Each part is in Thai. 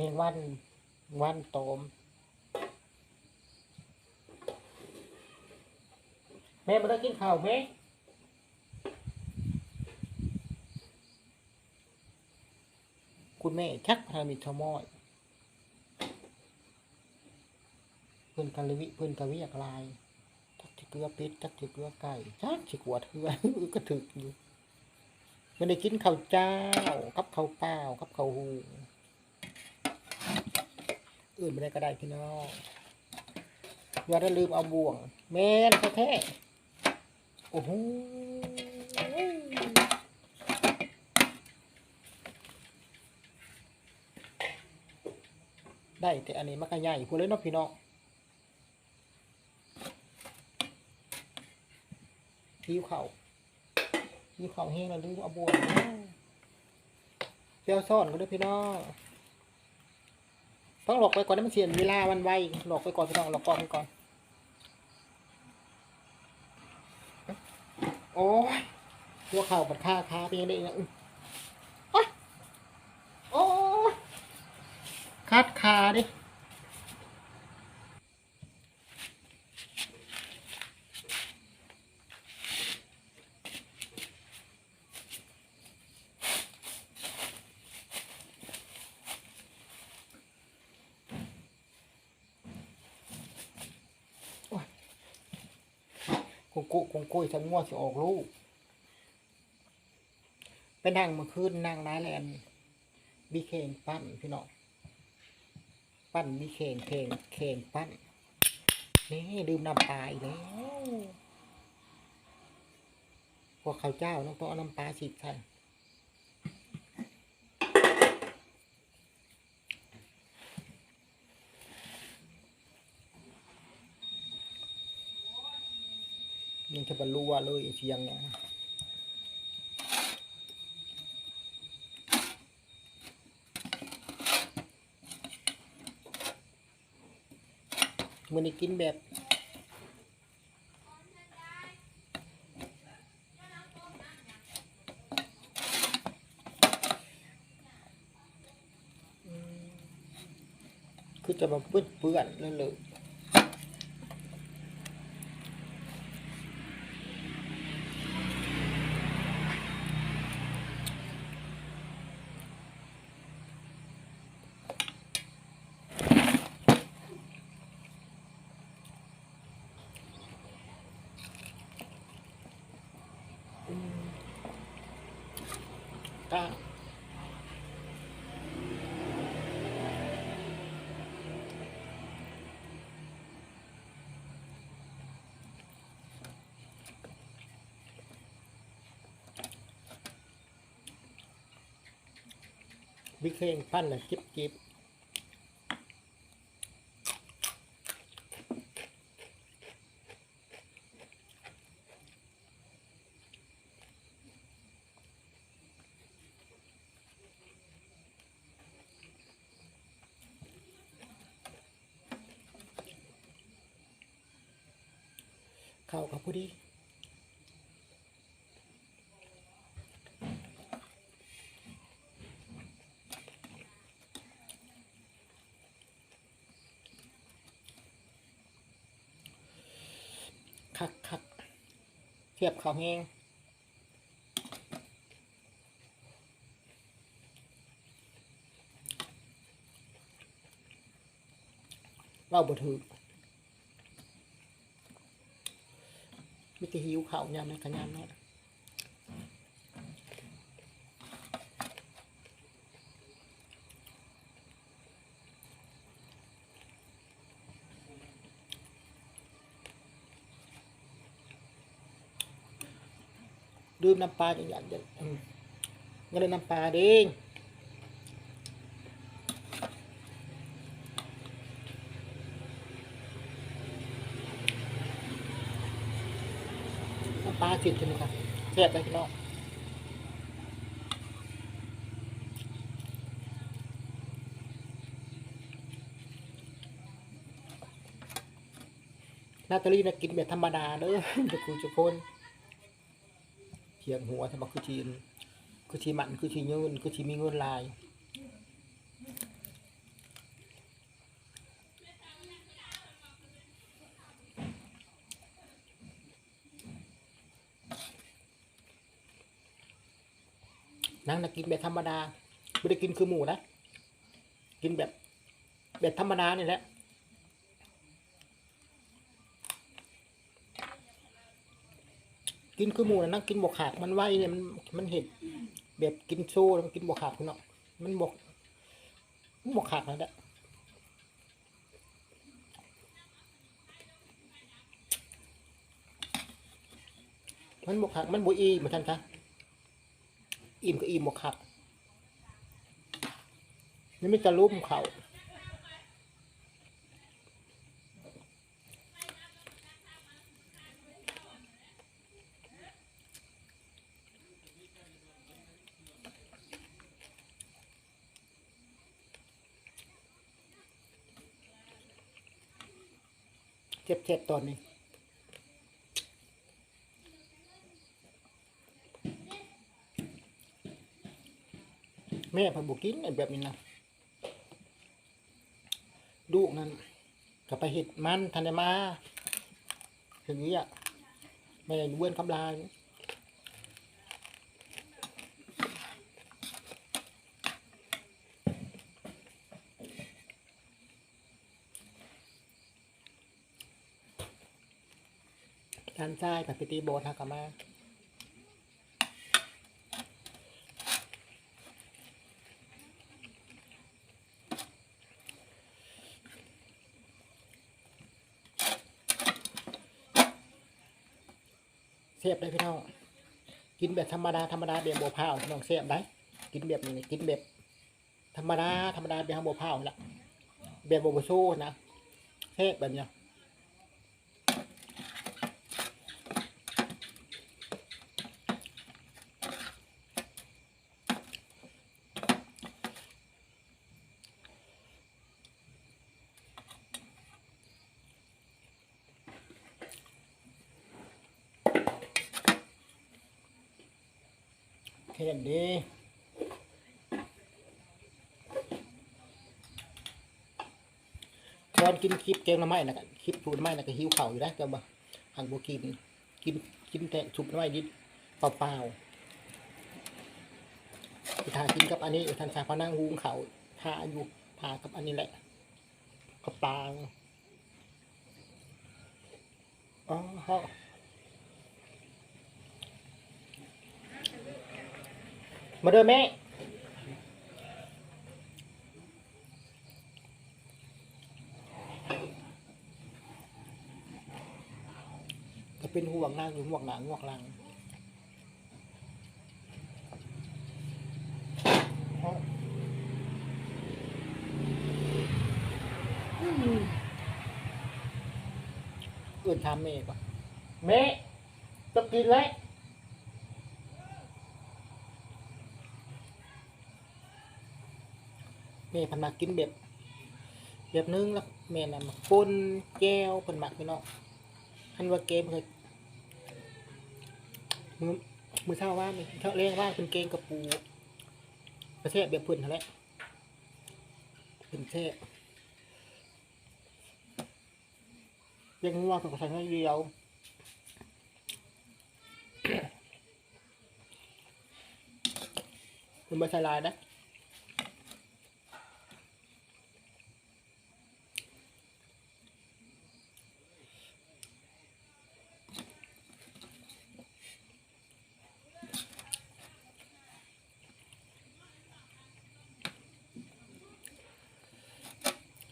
มงวันวันโตม แม่มาได้กินข้าวไหมคุณแม่ชักพามิทมอยเพื่อนกันลวิเพื่อนกันวิอยากลายจักจิเกลือป็ดจักจิเกลือไก่จักจิกวดเถื่อก็ถึกอยู่ไม่ได้กินข้าวเจ้ากับข้าวเปล่ากับข้าวหู อื่นไม่ได้ก็ได้พี่น้องอย่าได้ลืมเอาบ่วง แม่นแท้ๆโอ้โหได้แต่อันนี้มันก็ใหญ่พูดเลยเนาะพี่น้องหิวเขาวหิวเข่าแห้งแล้วลืมเอาบ่วงเจ้าซ่อนก็ด้วยพี่น้อง ต้องหลอกไปก่อนให้มันเสียเวลามันไวหลอกไปก่อนพี่น้องหลอกก่อนไปก่อน โอ้ยหัวเข่าบัดค่าค้าเป็นยังไงเนี่ยโอ๊ยโอ้ยคัดขาดิ คงกุคงกุยทั้งงวดสิออกลูกเป็นั่งเมื่อคืนนางร้ายแลนบีเคงปั้นพี่น้องปั้นบีเคงเคงเคงปั้นนี่ดื่มน้ำปลาอีกแล้วพวกข้าวเจ้าต้องต้องเอาน้ำปลาฉีดใส่ ยังจะบรรลุว่าเลยเชียงเนี่ยมันกินแบบคือจะมาเปื้อนเปื้อนนั่นเลย ก็วิเคงปั้นนะจิบจิบเข้ากับพอดี คักคักเทียบเขาวแห้งเล่าบ่ถือมิตรหิวเขาวยามนั้นขยามนั้น ดื่มน้ำปลาอย่างอย่างเดียวอืมงั้นเลยน้ำปลาเด้งน้ำปลาสิบใช่ไหมครับแซ่บเลยพี่น้องนาตาลีนะกินแบบธรรมดาเด้อจะคุยจะคน ถียงหัวทำไมคือชีนคือชีมันคือชีเงินคือชีมีเงินลายนั่งนะกินแบบธรรมดาไม่ได้กินคือหมูนะ กินแบบ แบบธรรมดาเนี่ยแหละ กินคือหมูนะนั่งกินบวขาดมันไวเนี่ยมันมันเห็ดแบบกินโซ่แล้วมันกินบวขาดคุณเนาะมันบวกมันบวขาดนั่นแหละมันบวขาดมันบวอีเหมือนกันคะอิ่มก็อิ่มบวขาดนี่ไม่จะรูปเขา เจ็บเจ็บตอนนี้แม่พันบุกินแบบนี้นะลูกนั่นก็ไปเห็ดมันทันได้มาถึงนี้อะแม่เว้นคำลาย ด้านซ้กับไปตีโบนฮากามาเสียบได้พี่น้อง กินแบบธรรมดาธรรมดาแบบโบวพร้าวพี่น้องเสียบได้ กินแบบนี้กินแบบธรรมดาธรรมดาแบบโบวพร้าวละแบบโบวโซ่นะเสียบแบบเนี้ย แค่นี้ตอนกินคลิปแกงน้ำไม้นะกันคลิปสูน้ำไม้นะก็หิวเข่าอยู่นะแต่ว่าหันบกิน กินกินแต่ชุบน้ำไม้ดิเปล่าๆทากินกับอันนี้ทันชาพนั่งหุงเขาทาอยู่ทากับอันนี้แหละกับปลาอ๋อฮะ มาเด้อแม่ จะเป็นห่วงนางหรือห่วงหลังห่วงหลังเอาอืมอื่นทำเมย์ป่ะเมย์จะกินแล้ว เมยพันมากินแบบ แบบนึงแล้วเมยน่ะมาปนแก้วพันมักพี่น้องทันว่าเกมเคยมือมือเท่าว่ามีเท่าเรียกว่าเป็นเกมกระปูประเทศแบบพื้นนั่นแหละเป็นเทศยังว่ากับใช้เดียวเป็นใบชายลายนะ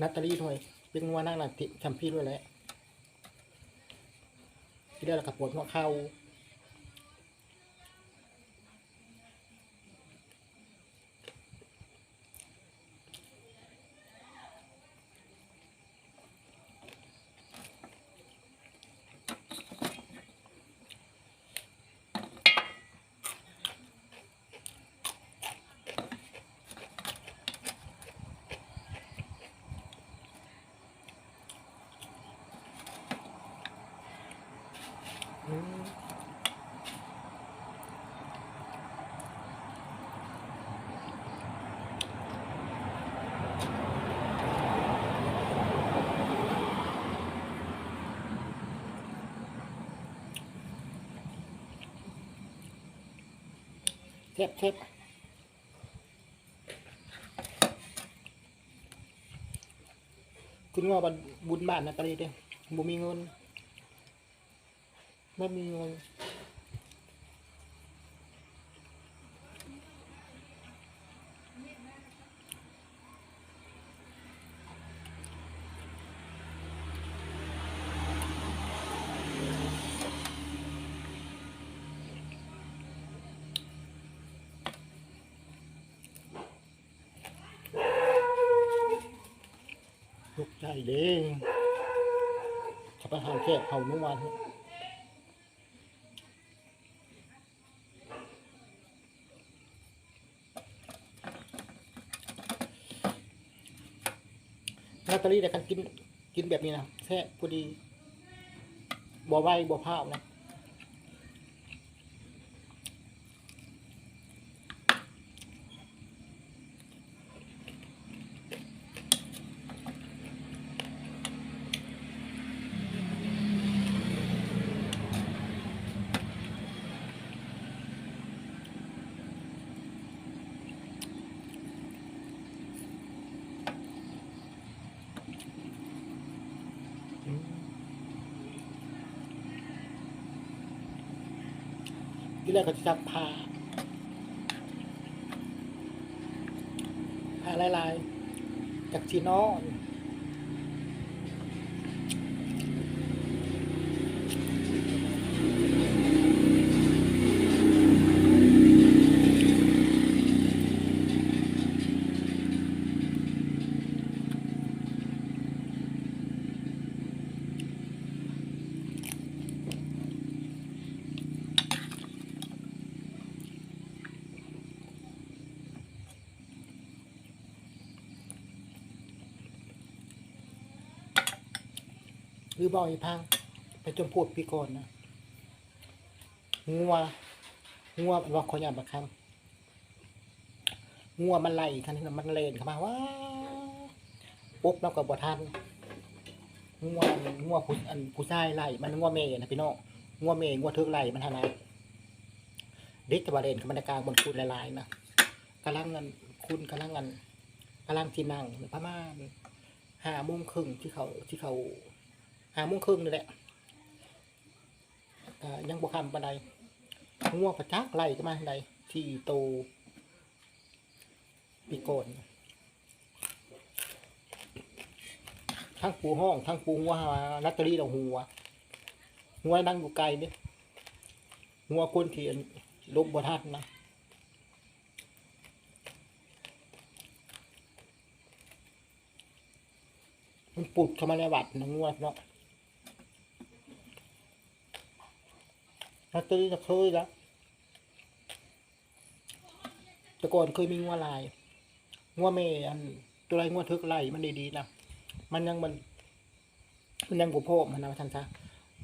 นัตตาลีถอยเป็นงัวนั่งหลังติชัมพี่ด้วยแหละที่ได้แล้วกับปวดหัวเข่า เทปเทปคุณงอบันบุญบาทนะตอนนี้เด้บุมีเงินไม่มีเงิน ตกใจเด้งขับไปหาแค่เขาเมื่อวานลอตเตอรี่แต่กันกินกินแบบนี้นะแค่พอดีบ่ไหวบ่พร้านะ ที่แรกเขาจะจับผ้าผ้าลายๆจากจีนอน หรือบ่อยพังไปจมพูดพี่ก่อนนะงัวงัวว่าขออย่าบักคำงัวมันไล่คันนี้มันเลนเข้ามาว้าปุ๊บแล้วก็บ่ทันงัวงัวผู้อันผู้ชายไล่มันงัวเมย์นะพี่น้องงัวเมย์งัวเทิกไล่มันทนาเด็กกับบาเลนกับบรรยากาศบนคูนหลายๆนะกำลังเงินคุณกำลังเงินกำลังที่นั่งประมาณห้าโมงครึ่งที่เขาที่เขา หาโมงครึ่งนี่แหละยังบ่คำปานใดง่วประจักไหลก็มาทาใดที่โตปีโกนทั้งปูห้องทั้งปูหัวลัตเตอรี่เราหัวหัวนั่งอยู่ไกลนี่หัวคนที่ลบบทัดนะมันปุดเข้ามาในวัดนะงัวเนาะ ลอ ตเตอรี่จะเคยแล้วแต่ก่อนเคยมีงัวลายงัวเมย์อันตัวไรงัวทึกไล่มันดีๆนะมันยังมัน มันยังบุโภคมันนะท่านซะ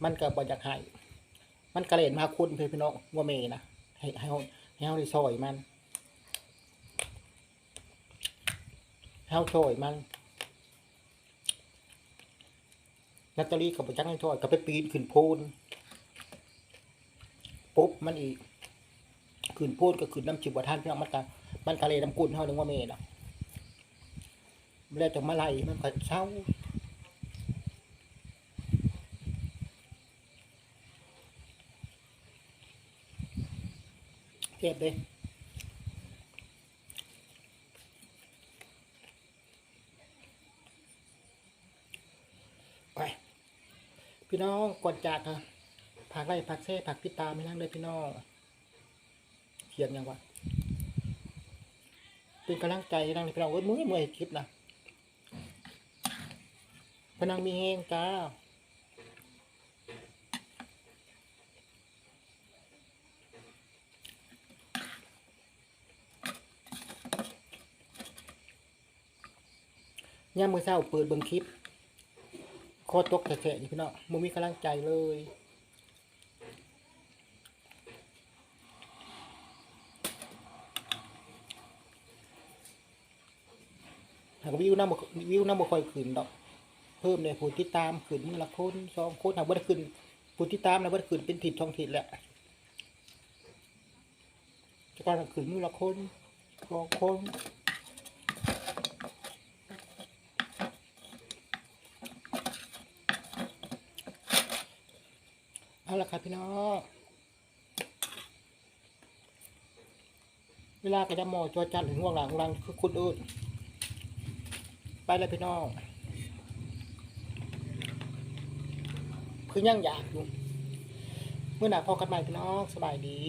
มันก็บ่อยากให้มันกระเล่นมาคุณเพื่อนพี่น้องงัวเมย์นะให้ให้เฮาให้เฮาได้ซอยมันให้เฮาซอยมันลอตตอรี่กับประจักษ์ให้ซอยก็ไปปีนขึ้นโพน มันอีกขืนพูดก็ขืนน้ำจิบวัท่านพี่น้องมันกันมันกะเลยน้ำกุนเท่านึงว่าเมนอะแล้วจะมาไล่มันก็เศร้าเทียบเลยไป พี่น้องก่อนจากนะ ผักไรผักเซ่ผักพิตาไม่นั่งเลยพี่น้องเขียนยังวะเป็นกำลังใจนั่งเลยพี่น้องเอ้ยมือมือให้คลิปนะพนังมีเฮงจ้าย่ามมือเศร้าเปิดเบิ่งคลิปโคตรตกแฉะๆนี่พี่น้องมึงมีกำลังใจเลย ก็วิวหน้าบ่วิวหน้าบ่คอยขึ้นดอก เพิ่มเลยผู้ติดตามขึ้นละคนสองคนหาบ่ได้ขึ้นผู้ติดตามนะบ่ได้ขึ้นเป็นถิดทองถิดแหละจะก่อนขึ้นมือละคนสองคนเอาละครับพี่น้องเวลาก็จะหมอจอจันถึงห่วงหลังหลังคือคุณอื่น ไปเลยพี่น้องคือยังอยากอยู่เมื่อหนาพอกันใหม่พี่น้องสบายดี